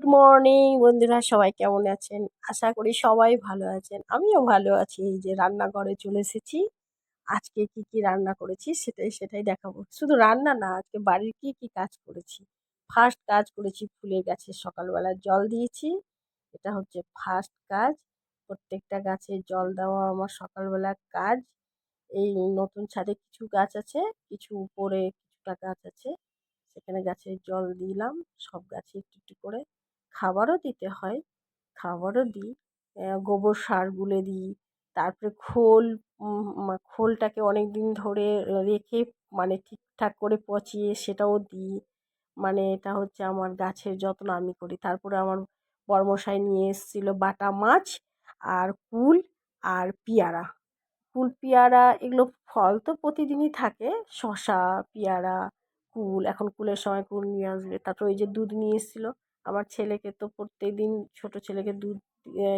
Good morning বন্ধুরা, সবাই কেমন আছেন? আশা করি সবাই ভালো আছেন। আমিও ভালো আছি। এই যে রান্নাঘরে চলে এসেছি। আজকে কি কি রান্না করেছি সেটাই সেটাই দেখাবো। শুধু রান্না না, আজকে বাড়ির কি কি কাজ করেছি? ফার্স্ট কাজ করেছি ফুলের গাছে সকালবেলা জল দিয়েছি। এটা হচ্ছে ফার্স্ট কাজ। প্রত্যেকটা গাছে জল দেওয়া আমার সকালবেলার কাজ। এই নতুন ছাদে কিছু গাছ আছে, কিছু উপরে কিছুটা গাছ আছে। সেখানে গাছে জল দিলাম, সব গাছে একটু একটু করে খাবারও দিতে হয়। খাবারও দিই। গোবর সার গুলে দিই। তারপরে খোল খোলটাকে অনেক দিন ধরে রেখে মানে ঠিকঠাক করে পচিয়ে সেটাও দিই। মানে এটা হচ্ছে আমার গাছের যত্ন আমি করি। তারপরে আমার বর্মশাই নিয়ে এসেছিল বাটা মাছ আর কুল আর পেয়ারা। কুল, পেয়ারা এগুলো ফল তো প্রতিদিনই থাকে। শশা পেয়ারা, কুল, এখন কুলের সময় কুল নিয়ে আসবে। তারপর ওই যে দুধ নিয়ে এসেছিল আমার ছেলেকে তো প্রত্যেক দিন ছোটো ছেলেকে দুধ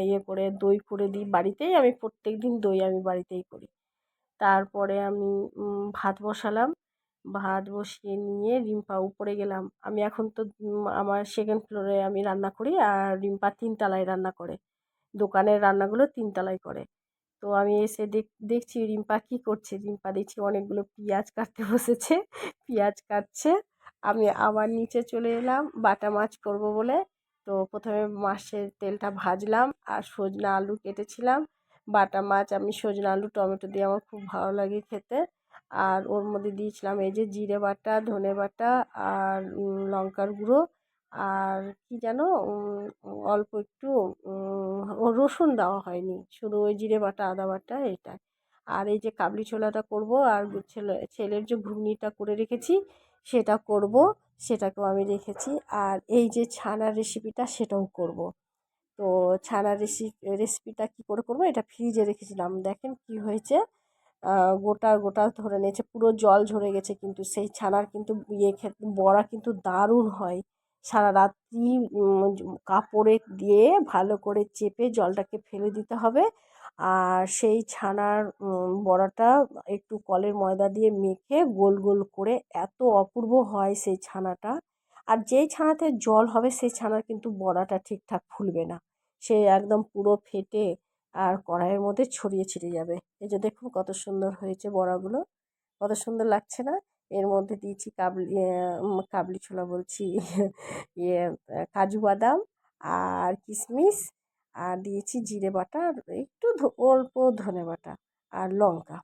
ইয়ে করে, দই করে দিই। বাড়িতেই আমি প্রত্যেক দিন দই আমি বাড়িতেই করি। তারপরে আমি ভাত বসালাম। ভাত বসিয়ে নিয়ে রিম্পা উপরে গেলাম। আমি এখন তো আমার সেকেন্ড ফ্লোরে আমি রান্না করি আর রিম্পা তিনতলায় রান্না করে। দোকানের রান্নাগুলো তিনতলায় করে। তো আমি এসে দেখ, দেখছি রিম্পা কী করছে। রিম্পা দেখছি অনেকগুলো পেঁয়াজ কাটতে বসেছে। পেঁয়াজ কাটছে। আমি আবার নিচে চলে এলাম, বাটা মাছ করব বলে। তো প্রথমে মাছের তেলটা ভাজলাম আর সজনা আলু কেটেছিলাম। বাটা মাছ আমি সজনা আলু, টমেটো দিয়ে আমার খুব ভালো লাগে খেতে। আর ওর মধ্যে দিয়েছিলাম এই যে জিরে বাটা, ধনে বাটা আর লঙ্কার গুঁড়ো। আর কি যেন অল্প একটু ও রসুন দেওয়া হয়নি। শুধু ওই জিরে বাটা, আদা বাটা এটা আর এই যে কাবলি ছোলাটা করব আর ছেলে, ছেলের যে ঘুগনিটা করে রেখেছি সেটা করব, সেটাকেও আমি রেখেছি। আর এই যে ছানার রেসিপিটা সেটাও করব। তো ছানার রেসি রেসিপিটা কী করে করব? এটা ফ্রিজে রেখেছিলাম। দেখেন কি হয়েছে? গোটা গোটা ধরে নিয়েছে। পুরো জল ঝরে গেছে কিন্তু, সেই ছানার কিন্তু ইয়ে খেতে বড়া কিন্তু দারুণ হয়। সারা রাত্রি কাপড়ে দিয়ে ভালো করে চেপে জলটাকে ফেলে দিতে হবে। আর সেই ছানার বড়াটা একটু কলের ময়দা দিয়ে মেখে গোল গোল করে এত অপূর্ব হয় সেই ছানাটা। আর যেই ছানাতে জল হবে সেই ছানার কিন্তু বড়াটা ঠিকঠাক ফুলবে না। সে একদম পুরো ফেটে আর কড়াইয়ের মধ্যে ছড়িয়ে ছিটিয়ে যাবে। এই যে দেখুন কত সুন্দর হয়েছে বড়াগুলো। কত সুন্দর লাগছে না? এর মধ্যে দিয়েছি কাবলি কাবলি ছোলা বলছি ইয়ে কাজু বাদাম আর কিশমিশ আর দিয়েছি জিরে বাটা আর একটু অল্প ধনে বাটা আর লঙ্কা।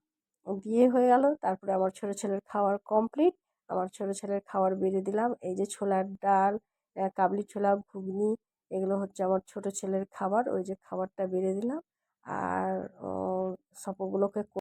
দিয়ে হয়ে গেল। তারপরে আমার ছোটো ছেলের খাওয়ার কমপ্লিট আমার ছোটো ছেলের খাবার বেড়ে দিলাম। এই যে ছোলার ডাল কাবলি ছোলা, ঘুগনি, এগুলো হচ্ছে আমার ছোটো ছেলের খাবার। ওই যে খাবারটা বেড়ে দিলাম। আর সবগুলোকে